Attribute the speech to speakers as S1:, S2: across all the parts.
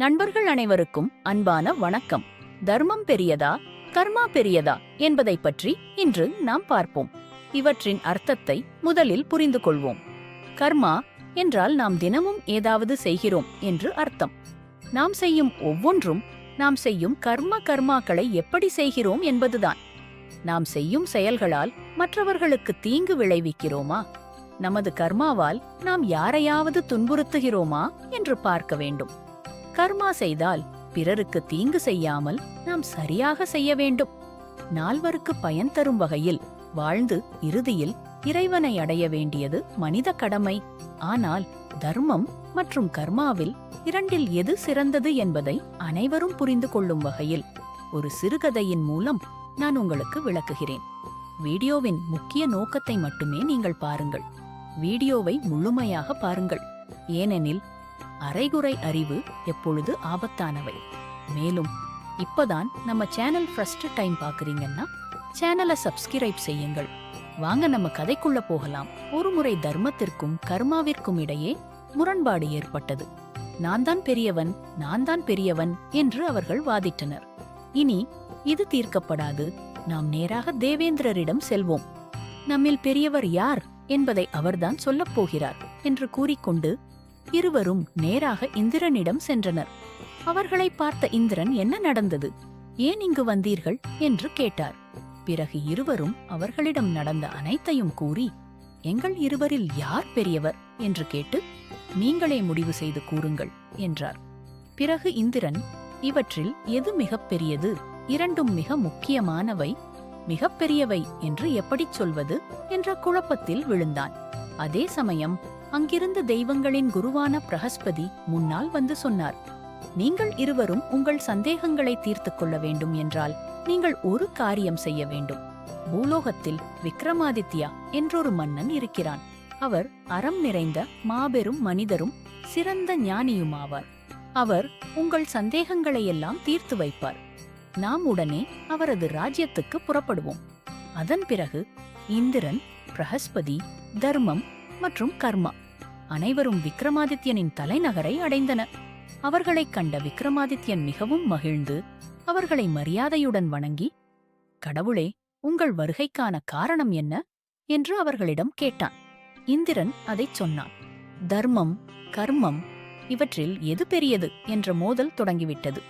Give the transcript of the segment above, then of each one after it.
S1: நண்பர்கள் அனைவருக்கும் அன்பான வணக்கம். தர்மம் பெரியதா கர்மா பெரியதா என்பதை பற்றி இன்று நாம் பார்ப்போம். இவற்றின் அர்த்தத்தை முதலில் புரிந்து கொள்வோம். கர்மா என்றால் நாம் தினமும் ஏதாவது செய்கிறோம் என்று அர்த்தம். நாம் செய்யும் ஒவ்வொன்றும் நாம் செய்யும் கர்ம கர்மாக்களை எப்படி செய்கிறோம் என்பதுதான். நாம் செய்யும் செயல்களால் மற்றவர்களுக்கு தீங்கு விளைவிக்கிறோமா? நமது கர்மாவால் நாம் யாரையாவது துன்புறுத்துகிறோமா என்று பார்க்க வேண்டும். கர்மா செய்தால் பிறருக்கு தீங்கு செய்யாமல் நாம் சரியாக செய்ய வேண்டும். நால்வருக்கு பயன் தரும் வகையில் வாழ்ந்து இறுதியில் இறைவனை அடைய வேண்டியது மனித கடமை. ஆனால் தர்மம் மற்றும் கர்மாவில் இரண்டில் எது சிறந்தது என்பதை அனைவரும் புரிந்து கொள்ளும் வகையில் ஒரு சிறுகதையின் மூலம் நான் உங்களுக்கு விளக்குகிறேன். வீடியோவின் முக்கிய நோக்கத்தை மட்டுமே நீங்கள் பாருங்கள். வீடியோவை முழுமையாக பாருங்கள். ஏனெனில் அரைகுறை அறிவு எப்பொழுது ஆபத்தானவை? மேலும் இப்பதான் நம்ம சேனல் ஃபர்ஸ்ட் டைம் பாக்குறீங்கன்னா சேனலை சப்ஸ்கிரைப் செய்யுங்கள். வாங்க நம்ம கதைக்குள்ள போகலாம். ஒருமுறை தர்மத்திற்கும் கர்மாவிற்கும் இடையே முரண்பாடு ஏற்பட்டது. நான் தான் பெரியவன் நான் தான் பெரியவன் என்று அவர்கள் வாதிட்டனர். இனி இது தீர்க்கப்படாது. நாம் நேராக தேவேந்திரரிடம் செல்வோம். நம்மில் பெரியவர் யார் என்பதை அவர்தான் சொல்லப் போகிறார் என்று கூறிக்கொண்டு இருவரும் நேராக இந்திரனிடம் சென்றனர். அவர்களை பார்த்த இந்திரன் என்ன நடந்தது? ஏன் இங்கு வந்தீர்கள்? என்று கேட்டார். பிறகு இருவரும் அவர்களிடம் நடந்த அனைத்தையும் கூறி எங்கள் இருவரில் யார் பெரியவர்? என்று கேட்டு நீங்களே முடிவு செய்து கூறுங்கள் என்றார். பிறகு இந்திரன் இவற்றில் எது மிகப் பெரியது? இரண்டும் மிக முக்கியமானவை. மிகப் பெரியவை என்று எப்படிச் சொல்வது? என்ற குழப்பத்தில் விழுந்தான். அதே சமயம் அங்கிருந்த தெய்வங்களின் குருவான பிரகஸ்பதி முன்னால் வந்து சொன்னார் நீங்கள் இருவரும் உங்கள் சந்தேகங்களை தீர்த்துக் கொள்ள வேண்டும் என்றால் நீங்கள் ஒரு காரியம் செய்ய வேண்டும். பூலோகத்தில் விக்ரமாதித்யா என்றொரு மன்னன் இருக்கிறான். அவர் அறம் நிறைந்த மாபெரும் மனிதரும் சிறந்த ஞானியுமாவார். அவர் உங்கள் சந்தேகங்களை எல்லாம் தீர்த்து வைப்பார். நாம் உடனே அவரது ராஜ்யத்துக்கு புறப்படுவோம். அதன் பிறகு இந்திரன் பிரகஸ்பதி தர்மம் மற்றும் கர்மா அனைவரும் விக்ரமாதித்யனின் தலைநகரை அடைந்தனர் அவர்களைக் கண்ட விக்ரமாதித்யன் மிகவும் மகிழ்ந்து அவர்களை மரியாதையுடன் வணங்கி கடவுளே உங்கள் வருகைக்கான காரணம் என்ன? என்று அவர்களிடம் கேட்டான். இந்திரன் அதைச் சொன்னான் தர்மம் கர்மம் இவற்றில் எது பெரியது? என்ற மோதல் தொடங்கிவிட்டது.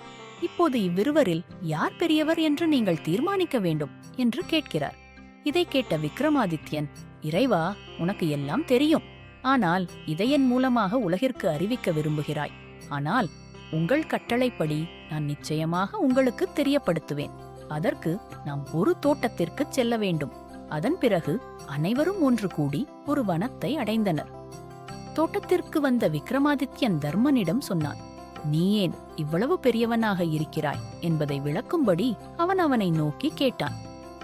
S1: இப்போது இவ்விருவரில் யார் பெரியவர் என்று நீங்கள் தீர்மானிக்க வேண்டும்? என்று கேட்கிறார். இதை கேட்ட விக்ரமாதித்யன் இறைவா உனக்கு எல்லாம் தெரியும். ஆனால் இதயன் மூலமாக உலகிற்கு அறிவிக்க விரும்புகிறாய். ஆனால் உங்கள் கட்டளைப்படி நான் நிச்சயமாக உங்களுக்கு தெரியப்படுத்துவேன். அதற்கு நாம் ஒரு தோட்டத்திற்கு செல்ல வேண்டும். அதன் பிறகு அனைவரும் ஒன்று கூடி ஒரு வனத்தை அடைந்தனர். தோட்டத்திற்கு வந்த விக்ரமாதித்யன் தர்மனிடம் சொன்னான் நீ ஏன் இவ்வளவு பெரியவனாக இருக்கிறாய்? என்பதை விளக்கும்படி அவன் அவனை நோக்கி கேட்டான்.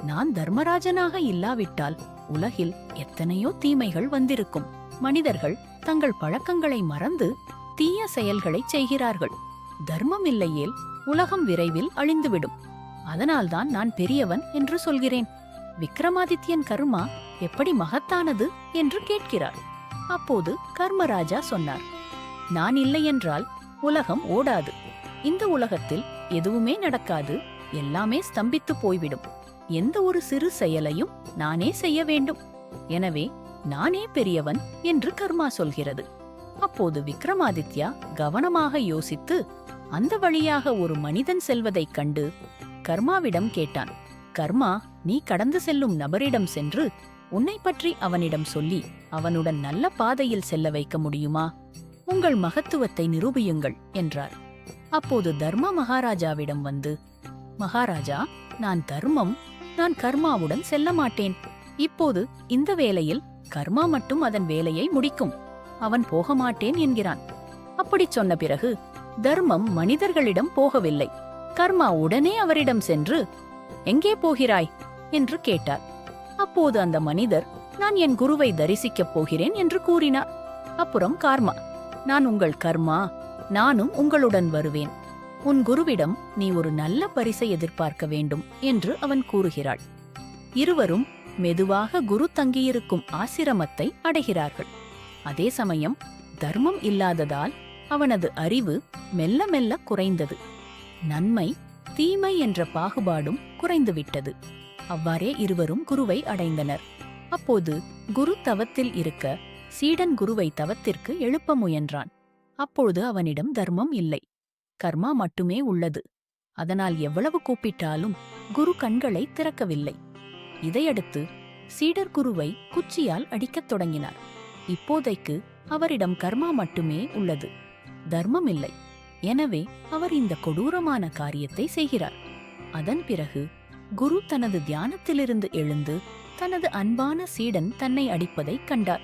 S1: நான் தர்மராஜனாக இல்லாவிட்டால் உலகில் எத்தனையோ தீமைகள் வந்திருக்கும். மனிதர்கள் தங்கள் பழக்கங்களை மறந்து தீய செயல்களை செய்கிறார்கள். தர்மம் இல்லையேல் உலகம் விரைவில் அழிந்துவிடும். அதனால்தான் நான் பெரியவன் என்று சொல்கிறேன். விக்ரமாதித்யன் கர்மா எப்படி மகத்தானது என்று கேட்கிறார். அப்போது கர்மராஜா சொன்னார் நான் இல்லையென்றால் உலகம் ஓடாது. இந்த உலகத்தில் எதுவுமே நடக்காது. எல்லாமே ஸ்தம்பித்து போய்விடும். எந்த ஒரு சிறு செயலையும் நானே செய்ய வேண்டும். எனவே நானே பெரியவன் என்று கர்மா சொல்கிறது. அப்போது விக்ரமாதித்யா கவனமாக யோசித்து அந்த வழியாக ஒரு மனிதன் செல்வதைக் கண்டு கர்மாவிடம் கேட்டான். கர்மா நீ கடந்து செல்லும் நபரிடம் சென்று உன்னை பற்றி அவனிடம் சொல்லி அவனுடன் நல்ல பாதையில் செல்ல வைக்க முடியுமா? உங்கள் மகத்துவத்தை நிரூபியுங்கள் என்றார். அப்போது தர்ம மகாராஜாவிடம் வந்து மகாராஜா நான் தர்மம் நான் கர்மாவுடன் செல்ல மாட்டேன். இப்போது இந்த வேலையில் கர்மா மட்டும் அதன் வேலையை முடிக்கும். அவன் போக மாட்டேன் என்கிறான். அப்படிச் சொன்ன பிறகு தர்மம் மனிதர்களிடம் போகவில்லை. கர்மா உடனே அவரிடம் சென்று எங்கே போகிறாய்? என்று கேட்டார். அப்போது அந்த மனிதர் நான் என் குருவை தரிசிக்கப் போகிறேன் என்று கூறினார். அப்புறம் கார்மா நான் உங்கள் கர்மா நானும் உங்களுடன் வருவேன். உன் குருவிடம் நீ ஒரு நல்ல பரிசை எதிர்பார்க்க வேண்டும் என்று அவன் கூறுகிறாள். இருவரும் மெதுவாக குரு தங்கியிருக்கும் ஆசிரமத்தை அடைகிறார்கள். அதே சமயம் தர்மம் இல்லாததால் அவனது அறிவு மெல்ல மெல்ல குறைந்தது. நன்மை தீமை என்ற பாகுபாடும் குறைந்துவிட்டது. அவ்வாறே இருவரும் குருவை அடைந்தனர். அப்போது குரு தவத்தில் இருக்க சீடன் குருவை தவத்திற்கு எழுப்ப முயன்றான். அப்பொழுது அவனிடம் தர்மம் இல்லை. கர்மா மட்டுமே உள்ளது. அதனால் எவ்வளவு கூப்பிட்டாலும் குரு கண்களை திறக்கவில்லை. இதையடுத்து சீடர் குருவை குச்சியால் அடிக்கத் தொடங்கினார். இப்போதைக்கு அவரிடம் கர்மா மட்டுமே உள்ளது. தர்மம் இல்லை. எனவே அவர் இந்த கொடூரமான காரியத்தை செய்கிறார். அதன் பிறகு குரு தனது தியானத்திலிருந்து எழுந்து தனது அன்பான சீடன் தன்னை அடிப்பதைக் கண்டார்.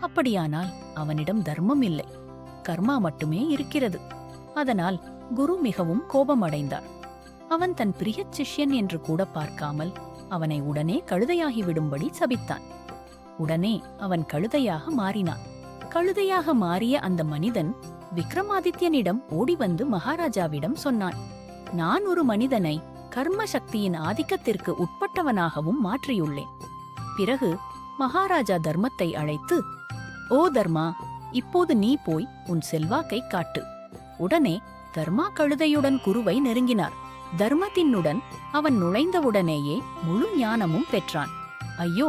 S1: அப்படியானால் அவனிடம் தர்மம் இல்லை. கர்மா மட்டுமே இருக்கிறது. அதனால் குரு மிகவும் கோபமடைந்தார். அவன் தன் பிரியச் சிஷ்யன் என்று கூட பார்க்காமல் அவனை உடனே கழுதையாகி விடும்படி சபித்தான். உடனே அவன் கழுதையாக மாறினான். கழுதையாக மாறிய அந்த மனிதன் விக்ரமாதித்யனிடம் ஓடி வந்து மகாராஜாவிடம் சொன்னான் நான் ஒரு மனிதனை கர்ம சக்தியின் ஆதிக்கத்திற்கு உட்பட்டவனாகவும் மாற்றியுள்ளேன். பிறகு மகாராஜா தர்மத்தை அழைத்து ஓ தர்மா இப்போது நீ போய் உன் செல்வாக்கை காட்டு. உடனே தர்மா கழுதையுடன் குருவை நெருங்கினார். தர்மத்தினுடன் அவன் நுழைந்தவுடனேயே முழு ஞானமும் பெற்றான். ஐயோ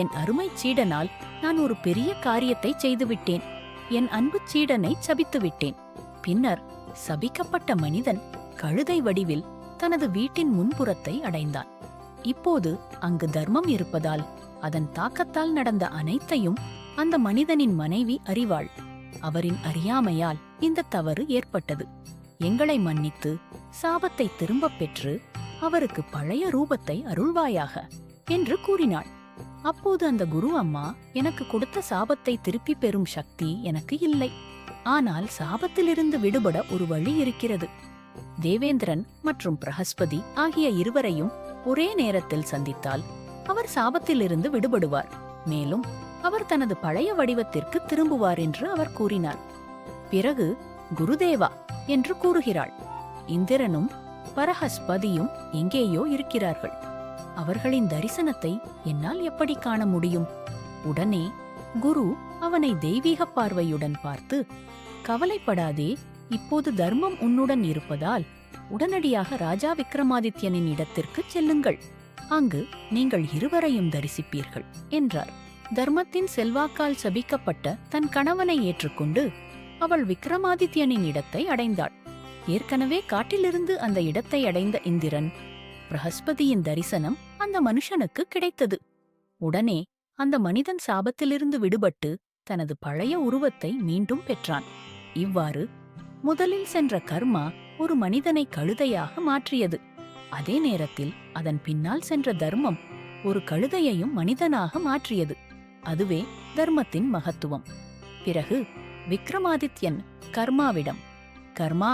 S1: என் அருமைச் சீடனால் நான் ஒரு பெரிய காரியத்தை செய்துவிட்டேன். என் அன்பு சீடனை சபித்து விட்டேன் பின்னர் சபிக்கப்பட்ட மனிதன் கழுதை வடிவில் தனது வீட்டின் முன்புறத்தை அடைந்தான். இப்போது அங்கு தர்மம் இருப்பதால் அதன் தாக்கத்தால் நடந்த அனைத்தையும் அந்த மனிதனின் மனைவி அறிவாள். அவரின் அறியாமையால் இந்த தவறு ஏற்பட்டது. எங்களை மன்னித்து சாபத்தை திரும்பப் பெற்று அவருக்கு பழைய ரூபத்தை அருள்வாயாக என்று கூறினாள். அப்போது அந்த குரு அம்மா எனக்கு கொடுத்த சாபத்தை திருப்பி பெறும் சக்தி எனக்கு இல்லை. ஆனால் சாபத்திலிருந்து விடுபட ஒரு வழி இருக்கிறது. தேவேந்திரன் மற்றும் பிரகஸ்பதி ஆகிய இருவரையும் ஒரே நேரத்தில் சந்தித்தால் அவர் சாபத்திலிருந்து விடுபடுவார். மேலும் அவர் தனது பழைய வடிவத்திற்கு திரும்புவார் என்று அவர் கூறினார். பிறகு குருதேவா என்று கூறுகிறாள். இந்திரனும் பரஹஸ்பதியும் எங்கேயோ இருக்கிறார்கள். அவர்களின் தரிசனத்தை என்னால் எப்படி காண முடியும்? உடனே குரு அவனை தெய்வீக பார்வையுடன் பார்த்து கவலைப்படாதே இப்போது தர்மம் உன்னுடன் இருப்பதால் உடனடியாக ராஜா விக்ரமாதித்யனின் இடத்திற்கு செல்லுங்கள். அங்கு நீங்கள் இருவரையும் தரிசிப்பீர்கள் என்றார். தர்மத்தின் செல்வாக்கால் சபிக்கப்பட்ட தன் கணவனை ஏற்றுக்கொண்டு அவள் விக்ரமாதித்யனின் இடத்தை அடைந்தாள். ஏற்கனவே காட்டிலிருந்து அந்த இடத்தை அடைந்த இந்திரன் பிரகஸ்பதியின் தரிசனம் அந்த மனுஷனுக்கு கிடைத்தது. உடனே அந்த மனிதன் சாபத்திலிருந்து விடுபட்டு தனது பழைய உருவத்தை மீண்டும் பெற்றான். இவ்வாறு முதலில் சென்ற கர்மா ஒரு மனிதனை கழுதையாக மாற்றியது. அதே நேரத்தில் அதன் பின்னால் சென்ற தர்மம் ஒரு கழுதையையும் மனிதனாக மாற்றியது. அதுவே தர்மத்தின் மகத்துவம். பிறகு விக்ரமாதித்யன் கர்மாவிடம் கர்மா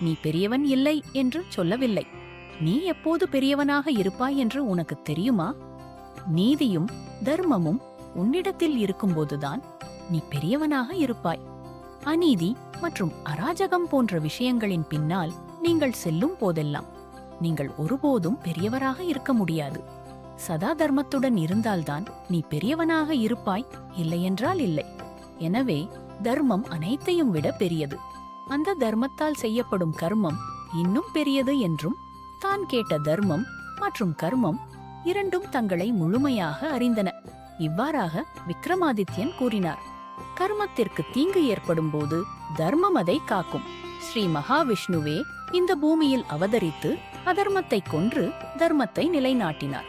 S1: நீ பெரியவன் இல்லை என்று சொல்லவில்லை. நீ எப்போது பெரியவனாக இருப்பாய் என்று உனக்கு தெரியுமா? நீதியும் தர்மமும் உன்னிடத்தில் இருக்கும்போதுதான் நீ பெரியவனாக இருப்பாய். அநீதி மற்றும் அராஜகம் போன்ற விஷயங்களின் பின்னால் நீங்கள் செல்லும் போதெல்லாம் நீங்கள் ஒருபோதும் பெரியவராக இருக்க முடியாது. சதா தர்மத்துடன் இருந்தால்தான் நீ பெரியவனாக இருப்பாய் இல்லையென்றால் இல்லை. எனவே தர்மம் அனைத்தையும் விட பெரியது. அந்த தர்மத்தால் செய்யப்படும் கர்மம் இன்னும் பெரியது என்றும் தான் கேட்ட தர்மம் மற்றும் கர்மம் இரண்டும் தங்களை முழுமையாக அறிந்தன. இவ்வாறாக விக்ரமாதித்யன் கூறினார். கர்மத்திற்கு தீங்கு ஏற்படும் போது தர்மம் அதை காக்கும். ஸ்ரீ மகாவிஷ்ணுவே இந்த பூமியில் அவதரித்து அதர்மத்தை கொன்று தர்மத்தை நிலைநாட்டினார்.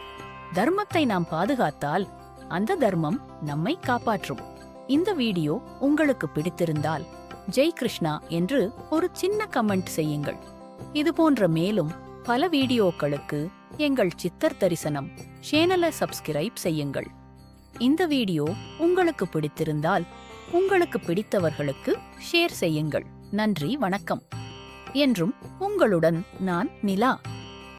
S1: தர்மத்தை நாம் பாதுகாத்தால் அந்த தர்மம் நம்மை காப்பாற்றும். இந்த வீடியோ உங்களுக்கு பிடித்திருந்தால் ஜெய் கிருஷ்ணா என்று ஒரு சின்ன கமெண்ட் செய்யுங்கள். இதுபோன்ற மேலும் பல வீடியோக்களுக்கு எங்கள் சித்தர் தரிசனம் சேனலை சப்ஸ்கிரைப் செய்யுங்கள். இந்த வீடியோ உங்களுக்கு பிடித்திருந்தால் உங்களுக்கு பிடித்தவர்களுக்கு ஷேர் செய்யுங்கள். நன்றி வணக்கம். என்றும் உங்களுடன் நான் நிலா.